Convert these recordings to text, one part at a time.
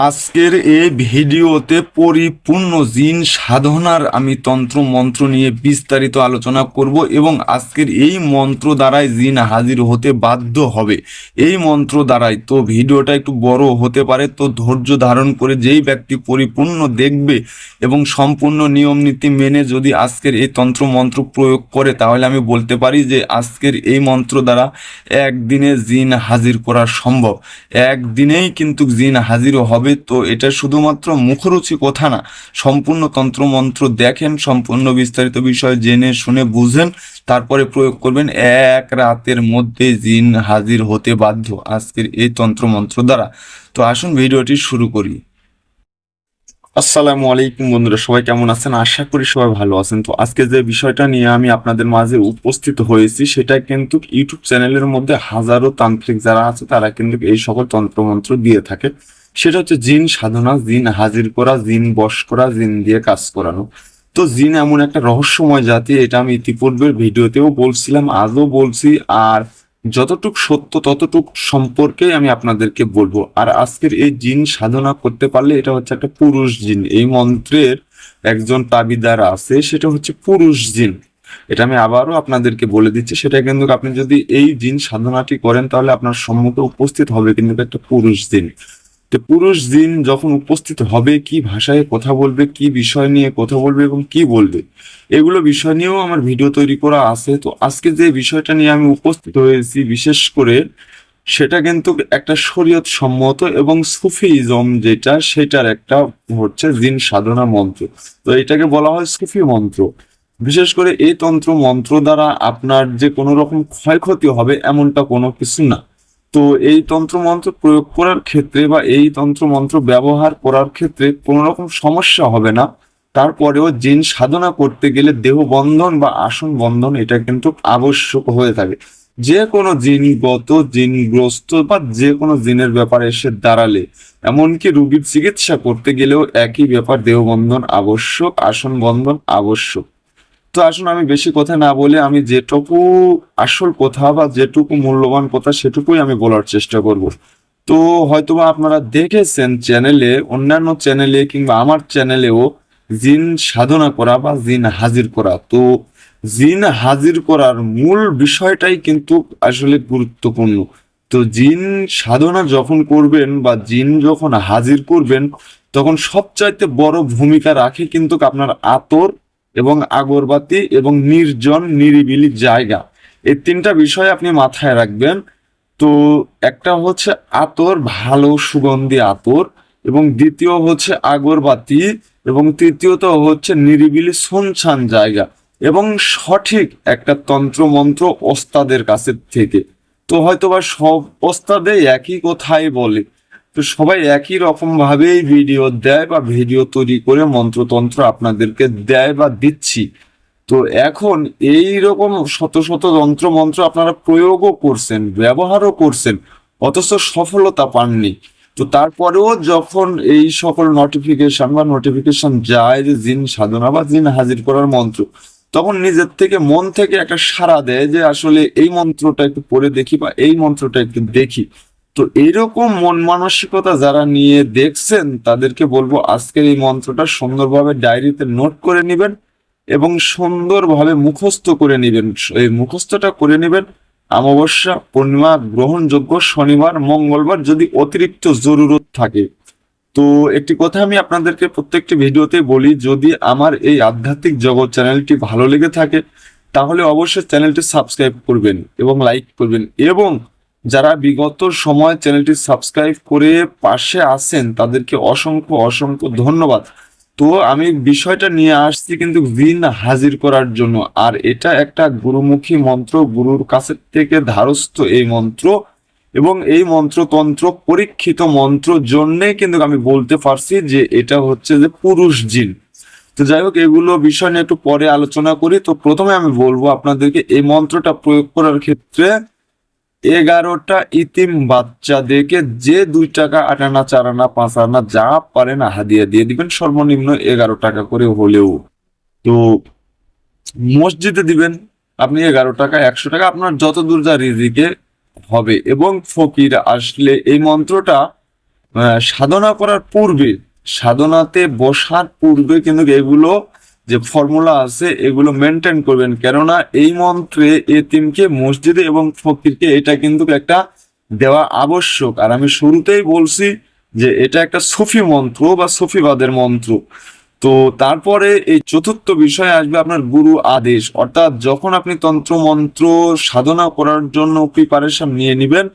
আজকের এই ভিডিওতে পরিপূর্ণ জিন সাধনার আমি তন্ত্র মন্ত্র নিয়ে বিস্তারিত আলোচনা করব এবং আজকের এই মন্ত্র দ্বারাই জিন হাজির হতে বাধ্য হবে। এই মন্ত্র দ্বারাই তো ভিডিওটা একটু বড় হতে পারে, তো ধৈর্য ধারণ করে যেই ব্যক্তি পরিপূর্ণ দেখবে এবং সম্পূর্ণ নিয়ম নীতি মেনে যদি আজকের এই তন্ত্র মন্ত্র প্রয়োগ করে, তাহলে আমি বলতে পারি যে আজকের এই মন্ত্র দ্বারা একদিনে জিন হাজির করা সম্ভব। একদিনেই কিন্তু জিন হাজির হবে তো এটা শুধুমাত্র মুখরুচি কথা না, সম্পূর্ণ তন্ত্রমন্ত্র দেখেন, সম্পূর্ণ বিস্তারিত বিষয় জেনে শুনে বুঝেন, তারপরে প্রয়োগ করবেন এক রাতের মধ্যে জিন হাজির হতে বাধ্য আজকের এই তন্ত্রমন্ত্র দ্বারা। তো আসুন ভিডিওটি শুরু করি। আসসালামু আলাইকুম বন্ধুরা, সবাই কেমন আছেন? আশা করি সবাই ভালো আছেন। তো আজকে যে বিষয়টা নিয়ে আমি আপনাদের মাঝে উপস্থিত হয়েছি, সেটা কিন্তু ইউটিউব চ্যানেলের মধ্যে হাজারো তান্ত্রিক যারা আছে, তারা কিন্তু এই সকল তন্ত্রমন্ত্র দিয়ে থাকে। সেটা হচ্ছে জিন সাধনা, জিন হাজির করা, জিন বশ করা, জিন দিয়ে কাজ করানো। তো জিন এমন একটা রহস্যময় জাতি, এটা আমি ইতিপূর্বের ভিডিওতেও বলছিলাম, আজও বলছি, আর যতটুক সত্য ততটুক সম্পর্কে আমি আপনাদেরকে বলব। আর আজকের এই জিন সাধনা করতে পারলে এটা হচ্ছে একটা পুরুষ জিন। এই মন্ত্রের একজন তাবিদার আছে, সেটা হচ্ছে পুরুষ জিন। এটা আমি আবারও আপনাদেরকে বলে দিচ্ছি, সেটা কিন্তু আপনি যদি এই জিন সাধনাটি করেন, তাহলে আপনার সম্মুখে উপস্থিত হবে কিন্তু একটা পুরুষ জিন। তো পুরুষ জিন যখন উপস্থিত হবে, কি ভাষায় কথা বলবে, কি বিষয় নিয়ে কথা বলবে এবং কি বলবে, এগুলো বিষয় নিয়েও আমার ভিডিও তৈরি করা আছে। তো আজকে যে বিষয়টা নিয়ে আমি উপস্থিত হয়েছি, বিশেষ করে সেটা কিন্তু একটা শরীয়ত সম্মত এবং সুফিজম যেটা, সেটার একটা হচ্ছে জিন সাধনা মন্ত্র। তো এটাকে বলা হয় সুফি মন্ত্র। বিশেষ করে এই তন্ত্র মন্ত্র দ্বারা আপনার যে কোনো রকম ক্ষয়ক্ষতি হবে, এমনটা কোনো কিছু না। তো এই তন্ত্র মন্ত্র প্রয়োগ করার ক্ষেত্রে বা এই তন্ত্র মন্ত্র ব্যবহার করার ক্ষেত্রে কোনো রকম সমস্যা হবে না। তারপরেও জিন সাধনা করতে গেলে দেহ বন্ধন বা আসন বন্ধন এটা কিন্তু আবশ্যক হয়ে থাকে। যে কোনো জিনগত, জিনগ্রস্ত বা যে কোনো জিনের ব্যাপারে এসে দাঁড়ালে, এমনকি রুগীর চিকিৎসা করতে গেলেও একই ব্যাপার দেহবন্ধন আবশ্যক, আসন বন্ধন আবশ্যক। তো আসুন আমি বেশি কথা না বলে আমি যেটুকু আসল কথা বা যেটুকু মূল্যবান কথা সেটুকুই আমি বলার চেষ্টা করব। তো হয়তোবা আপনারা দেখেছেন চ্যানেলে, অন্যান্য চ্যানেলে কিংবা আমার চ্যানেলেও জিন সাধনা করা বা জিন হাজির করা। তো জিন হাজির করার মূল বিষয়টাই কিন্তু আসলে গুরুত্বপূর্ণ। তো জিন সাধনা যখন করবেন বা জিন যখন হাজির করবেন, তখন সবচাইতে বড় ভূমিকা রাখে কিন্তু আপনার আতর এবং আগরবাতি এবং নির্জন, নিরিবিলি জায়গা। এই তিনটা বিষয় আপনি মাথায় রাখবেন। তো একটা হচ্ছে আতর, ভালো সুগন্ধি আতর এবং দ্বিতীয় হচ্ছে আগরবাতি এবং তৃতীয়ত হচ্ছে নিরিবিলি শুনছান জায়গা এবং সঠিক একটা তন্ত্র মন্ত্র ওস্তাদের কাছে থেকে। তো হয়তোবা সব ওস্তাদে একই কথাই বলে। তো সবাই একই রকম ভাবেই ভিডিও দেয় বা ভিডিও তৈরি করে মন্ত্রতন্ত্র আপনাদেরকে দেয় বা দিচ্ছি। তো এখন এই রকম শত শত যন্ত্র মন্ত্র আপনারা প্রয়োগও করছেন, ব্যবহারও করছেন, অথচ সফলতা পাননি। তো তারপরেও যখন এই সকল নোটিফিকেশন বা নোটিফিকেশন যায় যে জিন সাধনা বা জিন হাজির করার মন্ত্র, তখন নিজের থেকে মন থেকে একটা সাড়া দেয় যে আসলে এই মন্ত্রটা একটু পড়ে দেখি বা এই মন্ত্রটা একটু দেখি। তো এইরকম মন মানসিকতা যারা নিয়ে দেখছেন, তাদেরকে বলব আজকের এই মন্ত্রটা সুন্দরভাবে ডায়েরিতে নোট করে নেবেন এবং সুন্দরভাবে মুখস্থ করে নেবেন। এই মুখস্থটা করে নেবেন। অমাবস্যা, পূর্ণিমা, গ্রহণযোগ্য শনিবার, মঙ্গলবার যদি অতিরিক্ত জরুরত থাকে। তো একটি কথা আমি আপনাদেরকে প্রত্যেকটি ভিডিওতে বলি, যদি আমার এই আধ্যাত্মিক জগৎ চ্যানেলটি ভালো লেগে থাকে, তাহলে অবশ্যই চ্যানেলটি সাবস্ক্রাইব করবেন এবং লাইক করবেন এবং যারা বিগত সময় চ্যানেলটি সাবস্ক্রাইব করে পাশে আছেন, তাদেরকে অসংখ্য অসংখ্য ধন্যবাদ। তো আমি বিষয়টা নিয়ে আসছি কিন্তু ঋণ হাজির করার জন্য। আর এটা একটা গুরুমুখী মন্ত্র, গুরুর কাছে থেকে ধারস্থ এই মন্ত্র। এবং এই মন্ত্রতন্ত্র পরীক্ষিত মন্ত্র জন্যে কিন্তু আমি বলতে পারছি যে এটা হচ্ছে যে পুরুষ জিন। তো যাই হোক, এগুলো বিষয় নিয়ে একটু পরে আলোচনা করি। তো প্রথমে আমি বলব আপনাদেরকে এই মন্ত্রটা প্রয়োগ করার ক্ষেত্রে এগারোটা ইতিম বাচ্চাদেরকে যে দুই টাকা আট আনা চার আনা পাঁচ আনা যা পারেন হাদিয়া দিয়ে দিবেন। সর্বনিম্ন এগারো টাকা করে হলেও। তো মসজিদে দিবেন আপনি এগারো টাকা, একশো টাকা। আপনার যত দূর যা রিজিকে হবে। এবং ফকির আসলে এই মন্ত্রটা সাধনা করার পূর্বে, সাধনাতে বসার পূর্বে কিন্তু এগুলো যে ফর্মুলা আছে, এগুলো মেনটেন করবেন। কেননা এই মন্ত্রে এতিমকে মসজিদে এবং ফকিরকে এটা কিন্তু একটা দেওয়া আবশ্যক। আর আমি শুরুতেই বলছি যে এটা একটা সফি মন্ত্র বা সফিবাদের মন্ত্র। তো তারপরে এই চতুর্থ বিষয় আসবে আপনার গুরু আদেশ। অর্থাৎ যখন আপনি তন্ত্র মন্ত্র সাধনা করার জন্য প্রিপারেশন নিয়ে নেবেন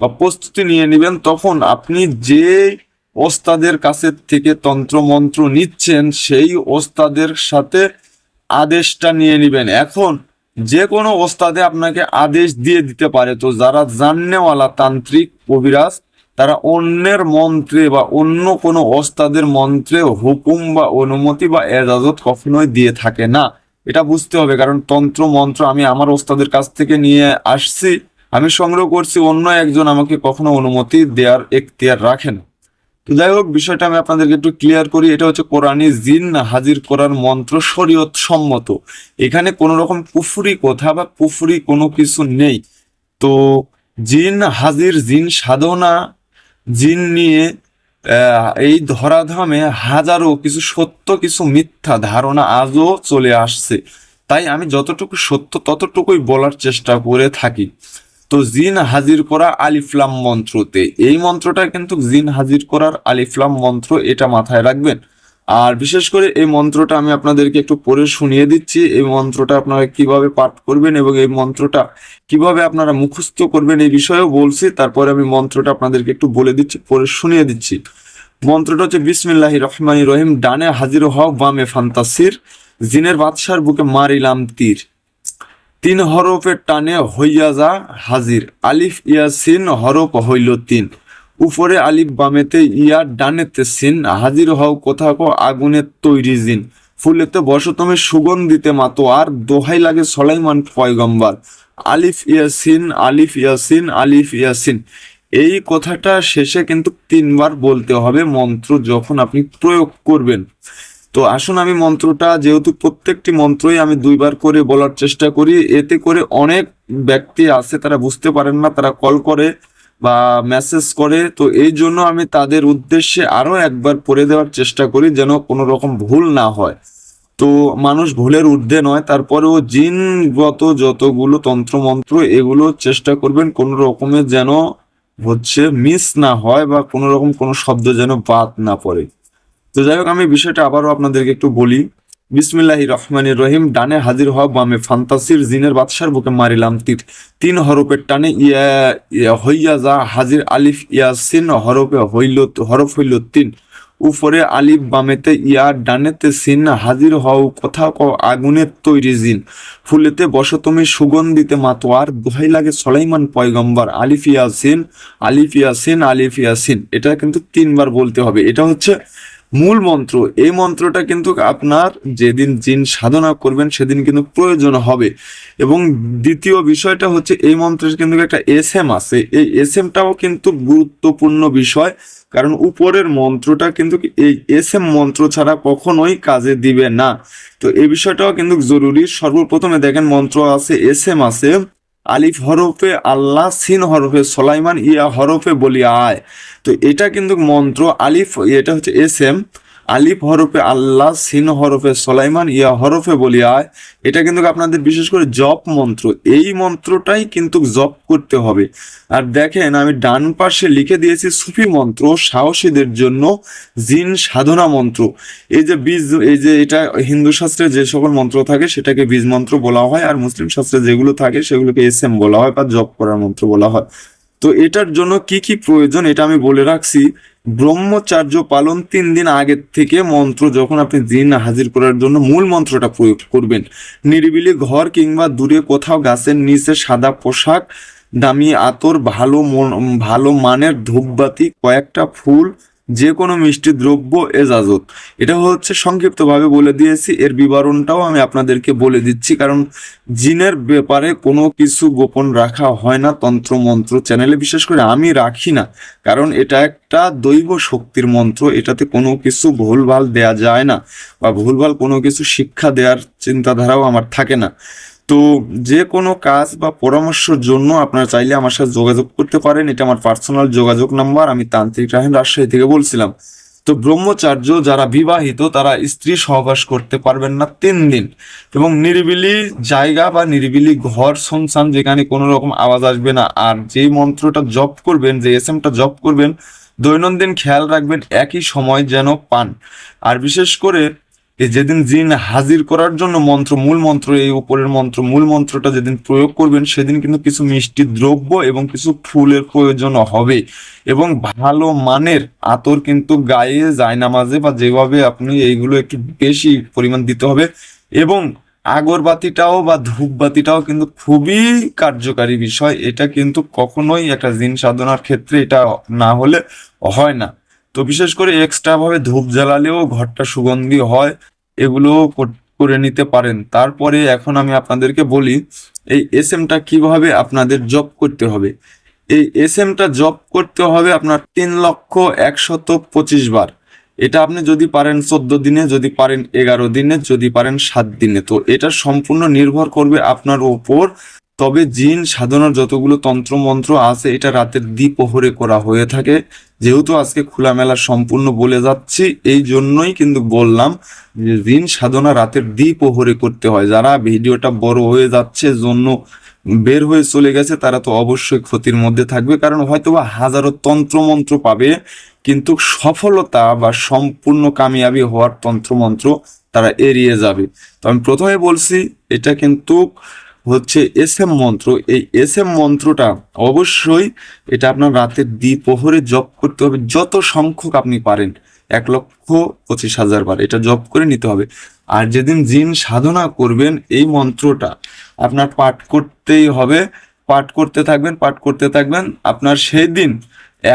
বা প্রস্তুতি নিয়ে নেবেন, তখন আপনি যে ওস্তাদের কাছে থেকে তন্ত্র মন্ত্র নিচ্ছেন, সেই ওস্তাদের সাথে আদেশটা নিয়ে নেবেন। এখন যে কোনো ওস্তাদে আপনাকে আদেশ দিয়ে দিতে পারে। তো যারা জাননেওয়ালা, তান্ত্রিক, কবিরাজ, তারা অন্যের মন্ত্রে বা অন্য কোনো ওস্তাদের মন্ত্রে হুকুম বা অনুমতি বা এজাজত কখনোই দিয়ে থাকে না। এটা বুঝতে হবে, কারণ তন্ত্র মন্ত্র আমি আমার ওস্তাদের কাছ থেকে নিয়ে আসছি, আমি সংগ্রহ করছি, অন্য একজন আমাকে কখনো অনুমতি দেওয়ার এখতিয়ার রাখে না। যাই হোক, বিষয়টা আমি আপনাদেরকে একটু ক্লিয়ার করি। এটা হচ্ছে কোরআনী জিন হাজির করার মন্ত্র শরীয়ত সম্মত। এখানে কোনো রকম কুফুরি কথা বা কুফুরি কোনো কিছু নেই। তো জিন হাজির, জিন সাধনা, জিন নিয়ে এই ধরাধামে হাজারো কিছু সত্য, কিছু মিথ্যা ধারণা আজও চলে আসছে। তাই আমি যতটুকু সত্য ততটুকুই বলার চেষ্টা করে থাকি। তো জিন হাজির করা আলিফলাম মন্ত্রতে। এই মন্ত্রটা কিন্তু জিন হাজির করার আলিফলাম মন্ত্র এটা মাথায় রাখবেন। আর বিশেষ করে এই মন্ত্রটা আমি আপনাদেরকে একটু পড়ে শুনিয়ে দিচ্ছি। এই মন্ত্রটা আপনারা কীভাবে পাঠ করবেন এবং এই মন্ত্রটা কীভাবে আপনারা মুখস্থ করবেন এই বিষয়েও বলছি। তারপরে আমি মন্ত্রটা আপনাদেরকে একটু বলে দিচ্ছি, পড়ে শুনিয়ে দিচ্ছি। মন্ত্রটা হচ্ছে বিসমিল্লাহি রহমানি রহিম, ডানে হাজির হও, বামে ফান্তাসির, জিনের বাদশার বুকে মারিলাম তীর। তিন হরফের টানে হইয়া যা হাজির। আলিফ ইয়াসিন হরফ হইল তিন। উপরে আলিফ বামেতে ইয়া, ডানেতে সিন। হাজির হও কোথা কো আগুনের তৈরি জিন। ফুলেতে বসো তুমি সুগন্ধিতে মাতো, আর দোহাই লাগে সলাইমান পয়গম্বর। আলিফ ইয়াসিন আলিফ ইয়াসিন আলিফ ইয়াসিন এই কথাটা শেষে কিন্তু তিনবার বলতে হবে মন্ত্র যখন আপনি প্রয়োগ করবেন। তো আসুন আমি মন্ত্রটা, যেহেতু প্রত্যেকটি মন্ত্রই আমি দুইবার করে বলার চেষ্টা করি, এতে করে অনেক ব্যক্তি আছে, তারা বুঝতে পারেন না, তারা কল করে বা মেসেজ করে, তো এই জন্য আমি তাদের উদ্দেশ্যে আরও একবার পড়ে দেওয়ার চেষ্টা করি যেন কোনো রকম ভুল না হয়। তো মানুষ ভুলের ঊর্ধ্বে নয়, তারপরেও জিনগত যতগুলো তন্ত্রমন্ত্র, এগুলো চেষ্টা করবেন কোনো রকমের যেন হচ্ছে মিস না হয় বা কোনো রকম কোনো শব্দ যেন বাদ না পড়ে। তো যাই হোক, আমি বিষয়টা আবারও আপনাদেরকে একটু বলি। বিসমিল্লাহি রহমানির রহিম, ডানে হাজির হওয়া বামে ফান্তাসির, জিনের বাদশার বুকে মারিলাম তীর। তিন হরফের টানে ইয়া হইয়া যা হাজির আলিফ, ইয়াসিন, হরফে হইল, হরফ হইল তিন। উপরে আলিফ বামেতে ইয়া, ডানেতে সিন, হাজির হও কথা ক আগুনের তৈরি জিন। ফুলেতে বসো তুমি সুগন্ধিতে মাতোয়ার দোহাই লাগে সলাইমান পয়গম্বর, আলিফ ইয়াসিন আলিফ ইয়াসিন আলিফ ইয়াসিন। এটা কিন্তু তিনবার বলতে হবে। এটা হচ্ছে মূল মন্ত্র। এই মন্ত্রটা কিন্তু আপনার যেদিন জিন সাধনা করবেন, সেদিন কিন্তু প্রয়োজন হবে। এবং দ্বিতীয় বিষয়টা হচ্ছে, এই মন্ত্রের কিন্তু একটা এস এম আছে। এই এস এমটাও কিন্তু গুরুত্বপূর্ণ বিষয়, কারণ উপরের মন্ত্রটা কিন্তু এই এস এম মন্ত্র ছাড়া কখনোই কাজে দিবে না। তো এই বিষয়টাও কিন্তু জরুরি। সর্বপ্রথমে দেখেন মন্ত্র আছে এস এম আছে। আলিফ হরফে আল্লাহ, সিন হরফে সোলাইমান, ইয়া হরফে বলি আয়। তো এটা কিন্তু মন্ত্র আলিফ, এটা হচ্ছে এস এম। আলিফ হরফে আল্লাহ, সিন হরফে সলাইমান, ইয়া হরফে বলি আয়। এটা কিন্তু আপনাদের বিশেষ করে জপ মন্ত্র। এই মন্ত্রটাই কিন্তু জপ করতে হবে। আর দেখেন, আমি ডান পাশে লিখে দিয়েছি সুফি মন্ত্র, সাহসীদের জন্য জিন সাধনা মন্ত্র। এই যে বীজ, এই যে এটা হিন্দু শাস্ত্রে যে সকল মন্ত্র থাকে, সেটাকে বীজ মন্ত্র বলা হয়। আর মুসলিম শাস্ত্রে যেগুলো থাকে, সেগুলোকে এস এম বলা হয় বা জপ করার মন্ত্র বলা হয়। তো এটার জন্য কি কি প্রয়োজন, এটা আমি বলে রাখছি। ব্রহ্মচার্য পালন তিন দিন আগের থেকে মন্ত্র যখন আপনি দিন হাজির করার জন্য মূল মন্ত্রটা প্রয়োগ করবেন। নিরিবিলি ঘর কিংবা দূরে কোথাও গাছের নিচে সাদা পোশাক, দামি আতর, ভালো ভালো মানের ধূপবাতি, কয়েকটা ফুল যে কোনো মিষ্টি দ্রব্য এজাজত। এটা হচ্ছে সংক্ষিপ্তভাবে বলে দিয়েছি, এর বিবরণটাও আমি আপনাদেরকে বলে দিচ্ছি, কারণ জিনের ব্যাপারে কোনো কিছু গোপন রাখা হয় না তন্ত্র মন্ত্র চ্যানেলে, বিশেষ করে আমি রাখি না, কারণ এটা একটা দৈব শক্তির মন্ত্র, এটাতে কোনো কিছু ভুলভাল দেয়া যায় না, বা ভুলভাল কোনো কিছু শিক্ষা দেওয়ার চিন্তাধারাও আমার থাকে না। তো যে কোনো কাজ বা পরামর্শের জন্য আপনারা চাইলে আমার সাথে যোগাযোগ করতে পারেন। এটা আমার পার্সোনাল যোগাযোগ নাম্বার আমি তান্ত্রিক রাহেন রাজশাহী থেকে বলছিলাম। তো ব্রহ্মচার্য যারা বিবাহিত, তারা স্ত্রী সহবাস করতে পারবেন না তিন দিন। এবং নিরিবিলি জায়গা বা নিরিবিলি ঘর শুনছান যেখানে কোনো রকম আওয়াজ আসবে না। আর যে মন্ত্রটা জপ করবেন, যে এস এমটা জপ করবেন, দৈনন্দিন খেয়াল রাখবেন, একই সময় যেন পান। আর বিশেষ করে এই যেদিন জিন হাজির করার জন্য মন্ত্র, মূল মন্ত্র, এই উপরের মন্ত্র, মূল মন্ত্রটা যেদিন প্রয়োগ করবেন, সেদিন কিন্তু কিছু মিষ্টি দ্রব্য এবং কিছু ফুলের প্রয়োজন হবে। এবং ভালো মানের আতর কিন্তু গায়ে, জায়নামাজে বা যেভাবে আপনি এইগুলো একটু বেশি পরিমাণ দিতে হবে। এবং আগরবাতিটাও বা ধূপবাতিটাও কিন্তু খুবই কার্যকারী বিষয়। এটা কিন্তু কখনোই একটা জিন সাধনার ক্ষেত্রে এটা না হলে হয় না। তো বিশেষ করে এক্সট্রা ভাবে ধূপ জ্বালালেও ঘরটা সুগন্ধি হয় এগুলো করে নিতে পারেন। তারপরে এখন আমি আপনাদেরকে বলি, এই এস এমটা কীভাবে আপনাদের জব করতে হবে? এই এস এমটা জব করতে হবে আপনার তিন লক্ষ একশত পঁচিশ বার। এটা আপনি যদি পারেন চোদ্দ দিনে, যদি পারেন এগারো দিনে, যদি পারেন সাত দিনে। তো এটা সম্পূর্ণ নির্ভর করবে আপনার ওপর তবে জিন সাধনার যতগুলো তন্ত্রমন্ত্র আছে, এটা রাতের দ্বিপ্রহরে করা হয়ে থাকে। যেহেতু আজকে খোলামেলা সম্পূর্ণ বলে যাচ্ছি, এই জন্যই কিন্তু বললাম যে জিন সাধনা রাতের দ্বিপ্রহরে করতে হয়। যারা ভিডিওটা বড় হয়ে যাচ্ছে, জন্য বের হয়ে চলে গেছে, তারা তো অবশ্যই ক্ষতির মধ্যে থাকবে। কারণ হয়তোবা হাজারো তন্ত্রমন্ত্র পাবে, কিন্তু সফলতা বা সম্পূর্ণ কামিয়াবি হওয়ার তন্ত্রমন্ত্র তারা এড়িয়ে যাবে। তো আমি প্রথমে বলছি, এটা কিন্তু হচ্ছে এস এম মন্ত্র। এই এস এম মন্ত্রটা অবশ্যই এটা আপনার রাতের দ্বিপ্রহরে জপ করতে হবে। যত সংখ্যক আপনি পারেন, এক লক্ষ পঁচিশ হাজার বার এটা জপ করে নিতে হবে। আর যেদিন জিন সাধনা করবেন, এই মন্ত্রটা আপনার পাঠ করতেই হবে। পাঠ করতে থাকবেন, পাঠ করতে থাকবেন। আপনার সেই দিন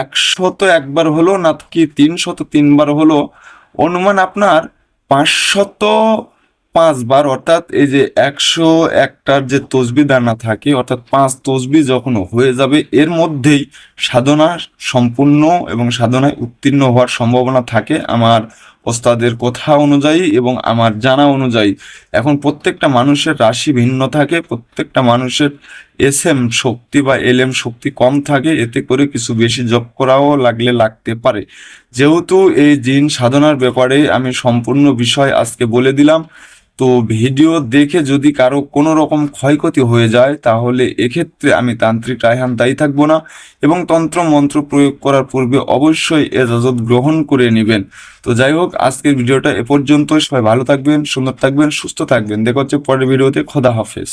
একশত একবার হলো না কি তিনশত তিনবার হলো, অনুমান আপনার পাঁচশত পাঁচবার, অর্থাৎ এই যে একশো একটার যে তসবি দানা থাকে, অর্থাৎ পাঁচ তসবি যখন হয়ে যাবে, এর মধ্যেই সাধনা সম্পূর্ণ এবং সাধনায় উত্তীর্ণ হওয়ার সম্ভাবনা থাকে আমার ওস্তাদের কথা অনুযায়ী এবং আমার জানা অনুযায়ী। এখন প্রত্যেকটা মানুষের রাশি ভিন্ন থাকে, প্রত্যেকটা মানুষের এস এম শক্তি বা এল এম শক্তি কম থাকে, এতে করে কিছু বেশি জব করাও লাগলে লাগতে পারে। যেহেতু এই জিন সাধনার ব্যাপারে আমি সম্পূর্ণ বিষয় আজকে বলে দিলাম তো ভিডিও দেখে যদি কারও কোনো রকম ক্ষয়ক্ষতি হয়ে যায়, তাহলে এক্ষেত্রে আমি তান্ত্রিক রায়হান দায়ী থাকব না এবং তন্ত্র মন্ত্র প্রয়োগ করার পূর্বে অবশ্যই এজাজত গ্রহণ করে নেবেন। তো যাই হোক, আজকের ভিডিওটা এ পর্যন্ত সবাই ভালো থাকবেন, সুন্দর থাকবেন, সুস্থ থাকবেন। দেখা হচ্ছে পরের ভিডিওতে। খোদা হাফেজ।